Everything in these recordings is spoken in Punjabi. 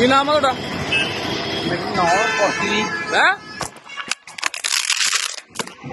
ਕੀ ਨਾਮ ਆ ਤੁਹਾਡਾ? ਮੈਨੂੰ ਨਾਮ ਕੋਸੀ ਹੈ?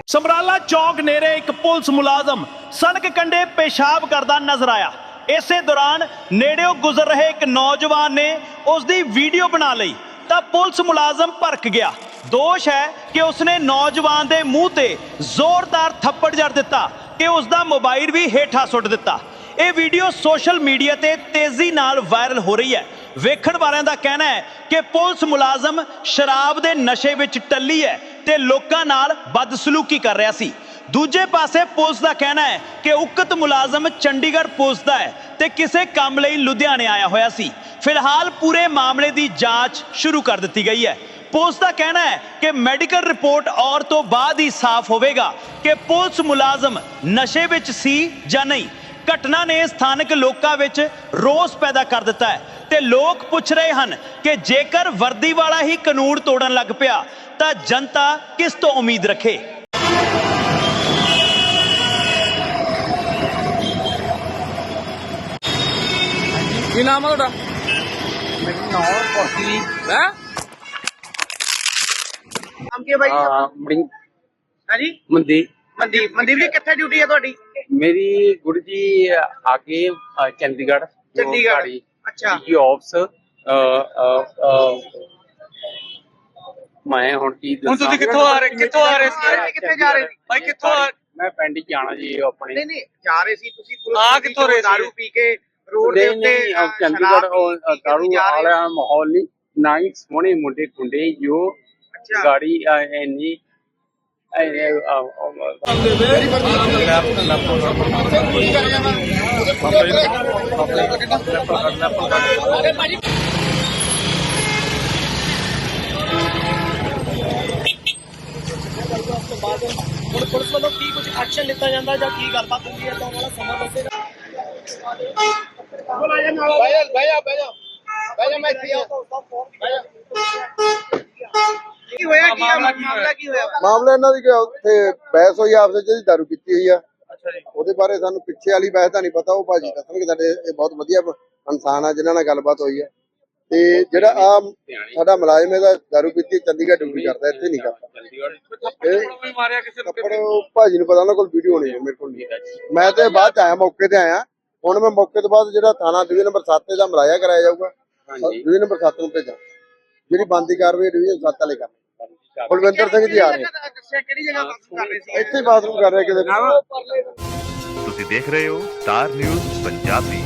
ਸਮਰਾਲਾ ਚੌਕ ਨੇੜੇ ਇੱਕ ਪੁਲਿਸ ਮੁਲਾਜ਼ਮ ਸੜਕ ਕੰਢੇ ਪਿਸ਼ਾਬ ਕਰਦਾ ਨਜ਼ਰ ਆਇਆ। ਇਸੇ ਦੌਰਾਨ ਨੇੜਿਓਂ ਗੁਜ਼ਰ ਰਹੇ ਇੱਕ ਨੌਜਵਾਨ ਨੇ ਉਸ ਦੀ ਵੀਡੀਓ ਬਣਾ ਲਈ ਤਾਂ ਪੁਲਿਸ ਮੁਲਾਜ਼ਮ ਭੜਕ ਗਿਆ। ਦੋਸ਼ ਹੈ ਕਿ ਉਸਨੇ ਨੌਜਵਾਨ ਦੇ ਮੂੰਹ ਤੇ ਜ਼ੋਰਦਾਰ ਥੱਪੜ ਜੜ ਦਿੱਤਾ ਕਿ ਉਸ ਦਾ ਮੋਬਾਈਲ ਵੀ ਹੇਠਾਂ ਸੁੱਟ ਦਿੱਤਾ। ਇਹ ਵੀਡੀਓ ਸੋਸ਼ਲ ਮੀਡੀਆ ਤੇ ਤੇਜ਼ੀ ਨਾਲ ਵਾਇਰਲ ਹੋ ਰਹੀ ਹੈ। ਵੇਖਣ ਵਾਲਿਆਂ ਦਾ ਕਹਿਣਾ ਹੈ ਕਿ ਪੁਲਿਸ ਮੁਲਾਜ਼ਮ ਸ਼ਰਾਬ ਦੇ ਨਸ਼ੇ ਵਿੱਚ ਟੱਲੀ ਹੈ ਤੇ ਲੋਕਾਂ ਨਾਲ ਬਦਸਲੂਕੀ ਕਰ ਰਿਹਾ ਸੀ। ਦੂਜੇ ਪਾਸੇ ਪੁਲਿਸ ਦਾ ਕਹਿਣਾ ਹੈ ਕਿ ਉਕਤ ਮੁਲਾਜ਼ਮ ਚੰਡੀਗੜ੍ਹ ਪੁਲਿਸ ਦਾ ਹੈ ਤੇ ਕਿਸੇ ਕੰਮ ਲਈ ਲੁਧਿਆਣੇ ਆਇਆ ਹੋਇਆ ਸੀ। ਫਿਲਹਾਲ ਪੂਰੇ ਮਾਮਲੇ ਦੀ ਜਾਂਚ ਸ਼ੁਰੂ ਕਰ ਦਿੱਤੀ ਗਈ ਹੈ। ਪੁਲਿਸ ਦਾ ਕਹਿਣਾ ਹੈ ਕਿ ਮੈਡੀਕਲ ਰਿਪੋਰਟ ਔਰ ਤੋਂ ਬਾਅਦ ਹੀ ਸਾਫ਼ ਹੋਵੇਗਾ ਕਿ ਪੁਲਿਸ ਮੁਲਾਜ਼ਮ ਨਸ਼ੇ ਵਿੱਚ ਸੀ ਜਾਂ ਨਹੀਂ। ਘਟਨਾ ਨੇ ਸਥਾਨਕ ਲੋਕਾਂ ਵਿੱਚ ਰੋਸ ਪੈਦਾ ਕਰ ਦਿੱਤਾ ਹੈ। ਤੇ ਲੋਕ ਪੁੱਛ ਰਹੇ ਹਨ ਕਿ ਜੇਕਰ ਵਰਦੀ ਵਾਲਾ ਹੀ ਕਾਨੂੰਨ ਤੋੜਨ ਲੱਗ ਪਿਆ ਤਾਂ ਜਨਤਾ ਕਿਸ ਤੋਂ ਉਮੀਦ ਰੱਖੇ? ਕੀ ਨਾਮ ਆ ਤੁਹਾਡਾ? ਮੈਨੂੰ ਨਾਮ ਕੋਸੀ। ਹੈ? ਨਾਮ ਕੀ ਹੈ ਆ ਬੜੀ ਹਾਂਜੀ? ਮੰਦੀ ਮਨਦੀਪ। ਮਨਦੀਪ ਜੀ ਕਿੱਥੇ ਡਿਊਟੀ ਹੈ ਤੁਹਾਡੀ? ਮੇਰੀ ਗੁਰੂ ਜੀ ਆਗੇ ਚੰਡੀਗੜ੍ਹ ਜੋ ਚੰਡੀਗੜ੍ਹ। ਅੱਛਾ। ਜੀ ਆਫਸ ਮੈਂ ਹੁਣ ਕੀ ਹੁਣ ਤੁਸੀਂ ਕਿੱਥੋਂ ਆ ਰਹੇ? ਕਿੱਥੋਂ ਆ ਰਹੇ? ਸੀ ਕਿੱਥੇ ਜਾ ਰਹੇ ਸੀ? ਭਾਈ ਕਿੱਥੋਂ ਆ ਮੈਂ ਪਿੰਡ ਹੀ ਜਾਣਾ ਜੀ ਆਪਣੇ। ਨਹੀਂ ਨਹੀਂ ਜਾ ਰਹੇ ਸੀ ਤੁਸੀਂ ਆ ਕਿੱਥੋਂ ਰਹੇ ਸੀ? ਦਾਰੂ ਪੀ ਕੇ ਰੋਡ ਦੇ ਨਹੀਂ ਉੱਤੇ ਚੰਡੀਗੜ੍ਹ ਉਹ ਦਾਰੂ ਵਾਲਾ ਮਾਹੌਲ ਨਹੀਂ। ਨਾ ਹੀ ਸੋਹਣੇ ਮੁੰਡੇ ਕੁੰਡੇ ਜੋ। ਗਾੜੀ ਇੰਨੀ ਅ, ਅ, ਅ, ਹੁਣ ਪੁਲਿਸ ਵੱਲੋਂ ਕੀ ਕੁਝ ਐਕਸ਼ਨ ਲਿੱਤਾ ਜਾਂਦਾ ਜਾਂ ਕੀ ਗੱਲਬਾਤ ਹੁੰਦੀ ਹੈ ਤਾਂ ਵਾਲਾ ਸਮਾਂ ਦੱਸੇਗਾ ਕੀ ਹੋਇਆ ਕੀ ਮਾਮਲਾ ਕੀ ਹੋਇਆ? ਮਾਮਲਾ ਇਹਨਾਂ ਦੀ ਕਿ ਉੱਥੇ ਬਹਿਸ ਹੋਈ, ਆਪਸ ਵਿੱਚ ਜਿਹਦੀ ਦਾਰੂ ਕੀਤੀ ਹੋਈ ਆ। ਉਹਦੇ ਬਾਰੇ ਸਾਨੂੰ ਪਿੱਛੇ ਵਾਲੀ ਬਹਿਸ ਦਾ ਨਹੀਂ ਪਤਾ ਉਹ ਭਾਜੀ ਦੱਸਣਗੇ ਸਾਡੇ ਇਹ ਬਹੁਤ ਵਧੀਆ ਇਨਸਾਨ ਆ ਜਿਨ੍ਹਾਂ ਨਾਲ ਗੱਲਬਾਤ ਹੋਈ ਆ ਤੇ ਜਿਹੜਾ ਆ ਸਾਡਾ ਮੁਲਾਜ਼ਮ ਇਹਦਾ ਦਾਰੂ ਪੀਤੀ ਚੰਡੀਗੜ੍ਹ ਡਿਊਟੀ ਕਰਦਾ ਇੱਥੇ ਨਹੀਂ ਕਰਦਾ। ਇਹ ਵੀ ਮਾਰਿਆ ਕਿਸੇ ਨੂੰ ਕੱਪੜ ਉਹ ਭਾਜੀ ਨੂੰ ਪਤਾ ਉਹਨਾਂ ਕੋਲ ਵੀਡੀਓ ਹੋਣੀ ਹੈ ਮੇਰੇ ਕੋਲ ਨਹੀਂ ਮੈਂ ਤੇ ਬਾਅਦ ਚ ਆਇਆ ਮੌਕੇ ਤੇ ਆਇਆ। ਹੁਣ ਮੈਂ ਮੌਕੇ ਤੋਂ ਬਾਅਦ ਜਿਹੜਾ ਥਾਣਾ ਡਿਵੀਜ਼ਨ ਨੰਬਰ 7 ਦਾ ਮਲਾਇਆ ਕਰਾਇਆ ਜਾਊਗਾ। ਡਿਵੀਜ਼ਨ ਨੰਬਰ 7 ਨੂੰ ਭੇਜਾਂ। ਜਿਹੜੀ ਬੰਦੀ ਕਾਰਵਾਈ ਡਿਵੀਜ਼ਨ 7 ਵਾਲੇ ਕਰ ਬਲਵਿੰਦਰ ਸਿੰਘ ਜੀ ਆ ਰਹੇ। ਦੱਸਿਆ ਕਿਹੜੀ ਜਗ੍ਹਾ ਬਾਥਰੂਮ ਕਰ ਰਹੇ ਸੀ? ਇੱਥੇ ਬਾਥਰੂਮ ਕਰ ਰਹੇ ਕਿਤੇ। ਤੁਸੀਂ ਦੇਖ ਰਹੇ ਹੋ ਸਟਾਰ ਨਿਊਜ਼ ਪੰਜਾਬੀ।